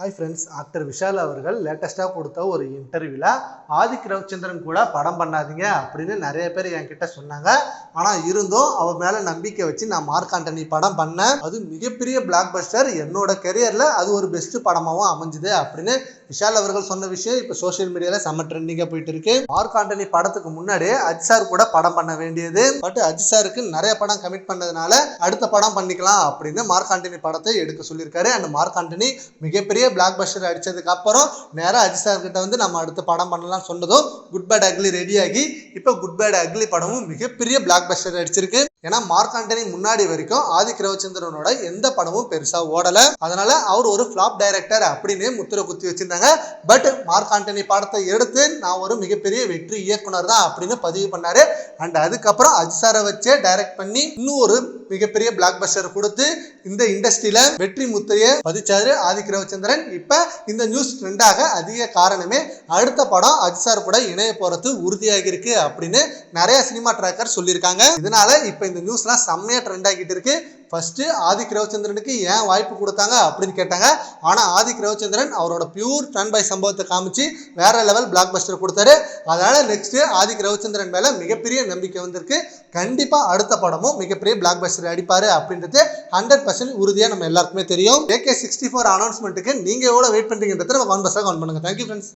Hi friends actor Vishal அவர்கள் லேட்டஸ்ட்டாக கொடுத்த ஒரு இன்டர்வியூவில் ஆதிக் ரவிச்சந்திரன் கூட படம் பண்ணாதீங்க அப்படின்னு நிறைய பேர் என்கிட்ட சொன்னாங்க. ஆனால் இருந்தும் அவர் மேலே நம்பிக்கை வச்சு நான் மார்க் ஆண்டனி படம் பண்ணேன். அது மிகப்பெரிய பிளாக் பஸ்டர் என்னோட கெரியரில் அது ஒரு பெஸ்ட் படமாகவும் அமைஞ்சுது அப்படின்னு விஷால் அவர்கள் சொன்ன விஷயம் இப்போ சோஷியல் மீடியாவில் செம்ம ட்ரெண்டிங்காக போயிட்டு இருக்கு மார்க் ஆண்டனி படத்துக்கு முன்னாடி அஜ் சார் கூட படம் பண்ண வேண்டியது. பட் அஜித் சாருக்கு நிறைய படம் கமிட் பண்ணதுனால அடுத்த படம் பண்ணிக்கலாம் அப்படின்னு மார்க் ஆண்டனி படத்தை எடுக்க சொல்லியிருக்காரு. அண்ட் மார்க் ஆண்டனி மிகப்பெரிய பிளாக் பஸ்டர் அடிச்சதுக்கு அப்புறம் நேராக அஜித் சார் கிட்ட வந்து நம்ம அடுத்த படம் பண்ணலாம் சொன்னதும் குட் பேட் அக்லி ரெடியாகி இப்போ குட் பேட் அக்லி படமும் மிகப்பெரிய பிளாக் பஸ்டர் அடிச்சிருக்கு. ஏன்னா மார்க் ஆண்டனி முன்னாடி வரைக்கும் ஆதிக் ரவிச்சந்திரனோட எந்த படமும் பெருசா ஓடல. அதனால அவர் ஒரு ஃபிளாப் டைரக்டர் அப்படின்னு முத்திரை குத்தி வச்சிருந்தாங்க. பட் மார்க் ஆண்டனி படத்தை எடுத்து நான் ஒரு மிகப்பெரிய வெற்றி இயக்குனர் தான் அப்படின்னு பதிவு பண்ணாரு. அண்ட் அதுக்கப்புறம் அஜிசாரை சாரை வச்சே டைரக்ட் பண்ணி இன்னும் ஒரு மிகப்பெரிய பிளாக் பஸ்டர் கொடுத்து இந்த இண்டஸ்ட்ரியில வெற்றி முத்திரையை பதிச்சாரு ஆதிக் ரவிச்சந்திரன் இப்ப இந்த நியூஸ் ட்ரெண்டாக அதிக காரணமே அடுத்த படம் அஜிசார் சார் கூட இணைய போறது உறுதியாகி இருக்கு அப்படின்னு நிறைய சினிமா ட்ராக்கர் சொல்லியிருக்காங்க. இதனால இப்போ இந்த நியூஸ்லாம் செம்மையாக ட்ரெண்ட் ஆகிட்டு இருக்கு. ஃபர்ஸ்ட் ஆதிக் ரவிச்சந்திரனுக்கு ஏன் வாய்ப்பு கொடுத்தாங்க அப்படின்னு கேட்டாங்க. ஆனால் ஆதிக் ரவிச்சந்திரன் அவரோட பியூர் ட்ரன் பை சம்பவத்தை காமிச்சு வேற லெவல் பிளாக் பஸ்டர் கொடுத்தாரு. அதனால நெக்ஸ்ட் ஆதிக் ரவிச்சந்திரன் மேல மிகப்பெரிய நம்பிக்கை வந்திருக்கு. கண்டிப்பா அடுத்த படமும் மிகப்பெரிய பிளாக் பஸ்டர் அடிப்பாரு அப்படின்றது ஹண்ட்ரட் பர்சன்ட் உறுதியாக நம்ம எல்லாருக்குமே தெரியும். ஏகே சிக்ஸ்டி ஃபோர் அனௌன்ஸ்மெண்ட்டுக்கு நீங்க எவ்வளோ வெயிட் பண்றீங்கன்றத நம்ம கான்பர்ஸாக கவுண்ட் பண்ணுங்க. Thank you friends